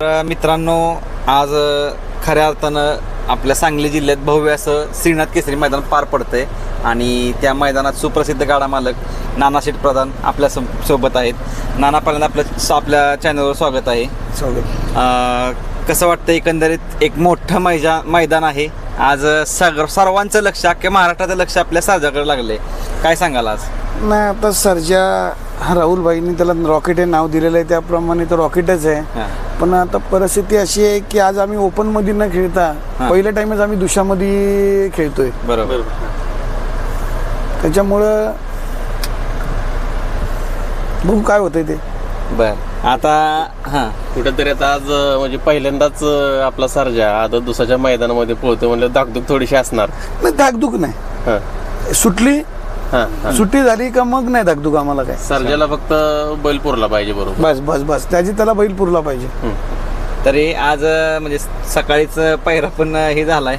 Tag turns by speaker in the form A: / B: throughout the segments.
A: तर मित्रांनो आज खऱ्या अर्थानं आपल्या सांगली जिल्ह्यात भव्य असं श्रीनाथ केसरी मैदान पार पडतंय आणि त्या मैदानात सुप्रसिद्ध गाडा मालक नाना शेठ प्रधान आपल्या सो- सोबत आहेत. नाना पहिल्यांदा आपल्या आपल्या चॅनलवर स्वागत आहे.
B: स्वागत.
A: कसं वाटतं एकंदरीत एक मोठं मैजा मैदान आहे. आज सग सर्वांचं लक्ष अख्ख्या महाराष्ट्राचं लक्ष आपल्या साजाकडे लागले काय सांगाल आज?
B: नाही आता सर्जा हा राहुलबाईंनी त्याला रॉकेट हे नाव दिलेलं आहे त्याप्रमाणे तो रॉकेटच आहे.
A: हां.
B: पण आता परिस्थिती अशी आहे की आज आम्ही ओपनमध्ये न खेळता. पहिल्या टाइमच आम्ही दुशामध्ये खेळतोय.
A: बरोबर.
B: त्याच्यामुळं बघू काय होतंय ते.
A: बर. आता हां.
C: कुठेतरी आता आज म्हणजे पहिल्यांदाच आपला सर्जा आता दुसऱ्याच्या मैदानामध्ये पोहतो म्हणजे धाकधूक थोडीशी असणार.
B: नाही धाकधूक नाही. सुटली. सुट्टी झाली का मग नाही धाकधूक आम्हाला काय?
C: सर्जाला फक्त बैल पुरला पाहिजे बरोबर.
B: बस बस बस. त्याची त्याला बैल पुरला पाहिजे.
A: तरी आज म्हणजे सकाळीच पहिरा पण हे झालाय.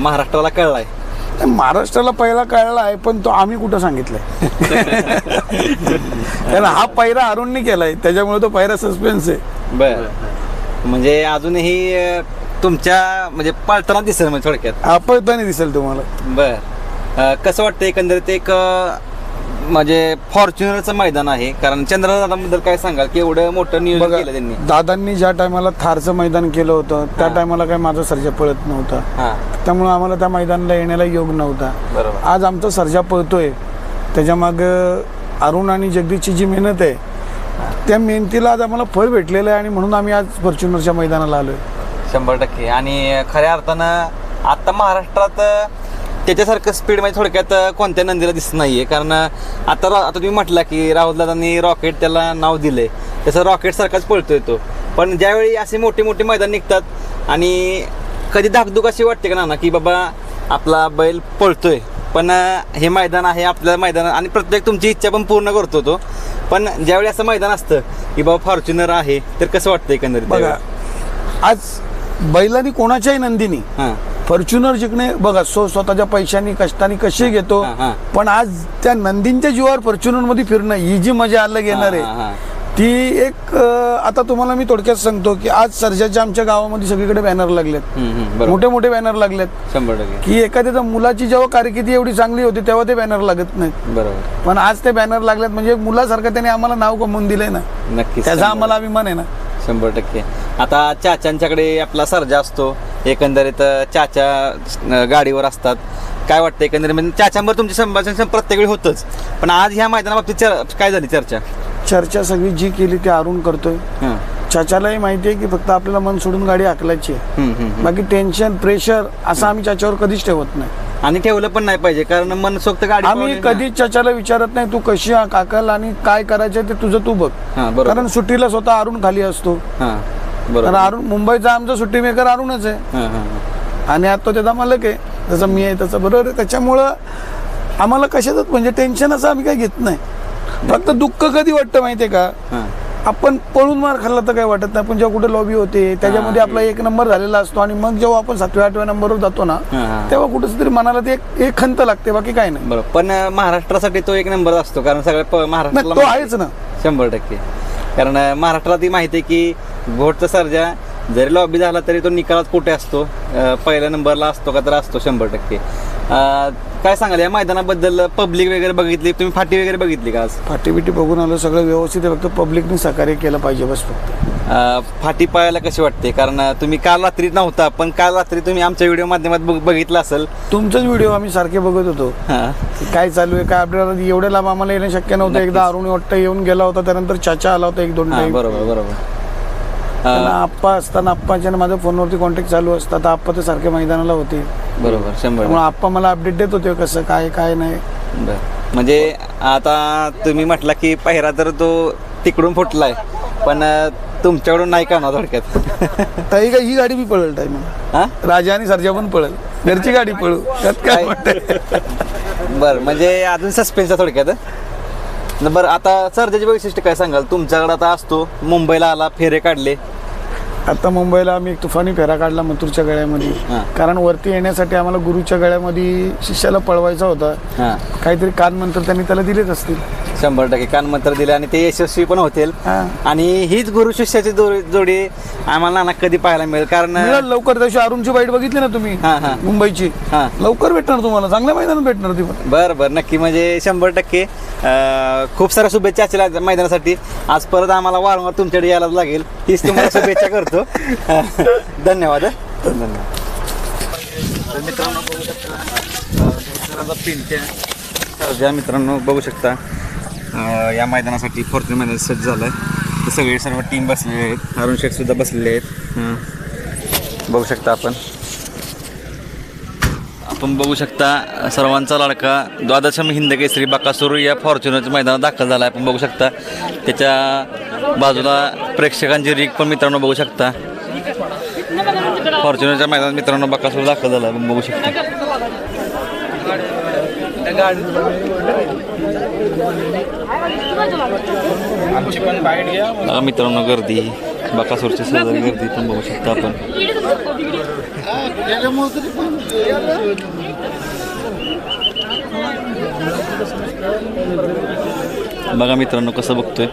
A: महाराष्ट्राला कळलाय.
B: महाराष्ट्राला पहिला कळला आहे पण तो आम्ही कुठं सांगितलंय? कारण हा पहिरा अरुणनी केलाय. त्याच्यामुळे तो पहिरा सस्पेन्स आहे.
A: बर. म्हणजे अजूनही तुमच्या म्हणजे पळताना दिसेल म्हणजे थोडक्यात.
B: आपळताना दिसेल तुम्हाला.
A: बर. कसं वाटतं एकंदरीत एक म्हणजे फॉर्च्युनरचं मैदान आहे? कारण चंद्रदादाबद्दल काय सांगाल की एवढं मोठं नियोजन केलं त्यांनी?
B: दादांनी ज्या टायमाला थारचं मैदान केलं होतं त्या टायमाला काय माझा सर्जा पळत नव्हता.
A: हां.
B: त्यामुळे आम्हाला त्या मैदानाला येण्याला योग नव्हता.
A: बरोबर.
B: आज आमचा सर्जा पळतोय. त्याच्यामाग अरुण आणि जगदीशची जी मेहनत आहे त्या मेहनतीला आज आम्हाला फळ भेटलेलं आहे आणि म्हणून आम्ही आज फॉर्च्युनरच्या मैदानाला आलोय.
A: शंभर टक्के. आणि खऱ्या अर्थानं आता महाराष्ट्रात त्याच्यासारखं स्पीड म्हणजे थोडक्यात कोणत्या नंदीला दिसत नाहीये. कारण अ, आता रा- आता तुम्ही म्हटला की राहुल दादांनी रॉकेट त्याला नाव दिले तसं रॉकेट सारखाच पळतोय तो. पण ज्यावेळी असे मोठे मोठे मैदान निघतात आणि कधी धाकधूक अशी वाटते का नाना की बाबा आपला बैल पळतोय. पण हे मैदान आहे आपलं मैदान आणि प्रत्येक तुमची इच्छा पण पूर्ण करतो तो. पण ज्यावेळी असं मैदान असतं की बाबा फॉर्च्युनर आहे तर कसं वाटतं एकंदरीत?
B: आज बैलांनी कोणाच्याही नंदीनी
A: हां.
B: फॉर्च्युनर जिंकणे बघा सो स्वतःच्या पैशांनी कष्टाने कसे घेतो. पण आज त्या नंदींच्या जीवावर फॉर्च्युनरमध्ये फिरणं ही जी मजा अलग येणार आहे ती एक आता तुम्हाला मी थोडक्यात सांगतो की आज सर्जाच्या आमच्या गावामध्ये सगळीकडे बॅनर लागलेत. मोठे मोठे बॅनर लागलेत. की एखाद्याच्या मुलाची जेव्हा कारकिर्दी एवढी चांगली होती तेव्हा ते बॅनर लागत नाहीत.
A: बरोबर.
B: पण आज ते बॅनर लागलेत म्हणजे मुलासारखं त्याने आम्हाला नाव कमवून दिलंय ना.
A: नक्कीच
B: त्याचा आम्हाला अभिमान आहे ना.
A: शंभर टक्के. आता चाच्यांच्याकडे आपला सर्जा असतो. एकंदरीत चाचा गाडीवर असतात. काय वाटतं एकंदरीत? म्हणजे चाच्यांवर तुमचे संभाषण प्रत्येक वेळी होतच. पण आज ह्या मैदानाबाबतीत चर- काय झाली चर्चा?
B: चर्चा सगळी जी केली ती अरुण करतोय.
A: हं.
B: चाचालाही माहिती आहे की फक्त आपल्याला मन सोडून गाडी हाकलायची आहे. बाकी टेन्शन प्रेशर असं आम्ही चाच्यावर कधीच ठेवत नाही.
A: आणि ठेवलं पण नाही पाहिजे कारण मनसोक्त गाडी
B: आम्ही. कधीच चाचाला विचारत नाही तू कशी काकल आणि काय करायचं ते तुझं तू बघ. कारण सुट्टीला स्वतः अरुण खाली असतो.
A: हां.
B: तर अरुण मुंबईचा आमचा सुट्टी मेकर अरुणच आहे.
A: हां हां हां.
B: आणि आता तो त्याचा मालक आहे. जसं मी आहे तसं बरोबर आहे. त्याच्यामुळं आम्हाला कशातच म्हणजे टेन्शन असं आम्ही काही घेत नाही. फक्त दुःख कधी वाटतं माहितीये का? आपण पळून मार खाल्ला तर काही वाटत नाही. पण जेव्हा कुठे लॉबी होते त्याच्यामध्ये आपला एक नंबर झालेला असतो आणि मग जेव्हा आपण सातव्या आठव्या नंबरवर जातो ना. तेव्हा कुठेच तरी मनाला ते एक खंत लागते बाकी काय नाही.
A: बरोबर. पण महाराष्ट्रासाठी तो एक नंबर असतो कारण सगळ्या महाराष्ट्राला
B: तो आहेच ना.
A: शंभर टक्के. कारण महाराष्ट्राला ती माहिती आहे की घोटचा सर्जा जरी लॉबी झाला तरी तो निकालात कुठे असतो? पहिल्या नंबरला असतो का तर असतो शंभर टक्के. काय सांगाल? या मैदानाबद्दल पब्लिक वगैरे बघितली तुम्ही फाटी वगैरे बघितली का आज?
B: फाटी बिटी बघून आलं सगळं व्यवस्थित आहे फक्त पब्लिकने सहकार्य केलं पाहिजे बस फक्त.
A: अं, फाटी पाहायला कशी वाटते? कारण तुम्ही काल रात्री नव्हता पण काल रात्री तुम्ही आमच्या व्हिडिओ माध्यमात बघ- बघितलं असेल.
B: तुमचाच व्हिडिओ आम्ही सारखे बघत होतो.
A: हां.
B: की काय चालू आहे काय आपल्याला एवढ्या लांब आम्हाला येणं शक्य नव्हतं. एकदा अरुण वाटतं येऊन गेला होता त्यानंतर चाचा आला होता एक दोन
A: हां बरोबर बरोबर.
B: त्यांना आप्पा असताना आप्पाच्या आणि माझ्या फोनवरती कॉन्टॅक्ट चालू असतात. आप्पा ते सारखे मैदानाला होते.
A: बरोबर शंभर
B: त्यामुळे आप्पा मला अपडेट देत होते कसं काय काय नाही.
A: बर. म्हणजे आता तुम्ही म्हटला की पहिरा तर तो तिकडून फुटलाय पण अं, तुमच्याकडून नाही का ना थोडक्यात?
B: ताई का ही गाडी बी पळेल टाइम
A: हा?
B: राजा आणि सर्जा पण पळेल. घरची गाडी पळू. त्यात काय
A: काय?
B: वाटतंय?
A: बर म्हणजे अजून सस्पेन्स आहे थोडक्यात बरं आता सर्जाची वैशिष्ट्य काय सांगाल? तुमच्याकडे आता असतो मुंबईला आला फेरे काढले.
B: आता मुंबईला आम्ही एक तुफानी फेरा काढला मथुरच्या गळ्यामध्ये. कारण वरती येण्यासाठी आम्हाला गुरुच्या गळ्यामध्ये शिष्याला पळवायचा होता.
A: हां.
B: काहीतरी कान मंत्र त्यांनी त्याला दिलेच असतील.
A: शंभर टक्के. कानमंत्र दिले आणि ते यशस्वी पण होतील. आणि हीच गुरु शिष्याची जोडी आम्हाला नाना कधी पाहायला मिळेल. कारण
B: लवकर त्याशी अरुणची बाईट बघितली ना तुम्ही?
A: हां हां.
B: मुंबईची.
A: हां.
B: लवकर भेटणार तुम्हाला. चांगल्या मैदानात भेटणार ती
A: बर बर. नक्की म्हणजे शंभर टक्के. खूप साऱ्या शुभेच्छा असतील मैदानासाठी. आज परत आम्हाला वारंवार तुमच्याकडे यायलाच लागेल. हीच तुम्हाला शुभेच्छा करतो. धन्यवाद. धन्यवाद. तर मित्रांनो बघू शकता. मित्रांनो बघू शकता. या मैदानासाठी फॉर्च्युनर मैदान सज्ज झालं आहे तर सगळे सर्व टीम बसलेले आहेत. अरुण शेठसुद्धा बसलेले आहेत. बघू शकता आपण. आपण बघू शकता सर्वांचा लाडका द्वादशम हिंद केसरी बाकासूर या फॉर्च्युनरच्या मैदानात दाखल झाला आहे आपण बघू शकता त्याच्या बाजूला प्रेक्षकांची रीक पण मित्रांनो बघू शकता. फॉर्च्युनरच्या मैदानात मित्रांनो बाकासूर दाखल झाला आहे आपण बघू शकता. मित्रांनो गर्दी. बाकासूरची शेजारी गर्दी पण बघू शकता आपण. बघा मित्रांनो कसं बघतोय.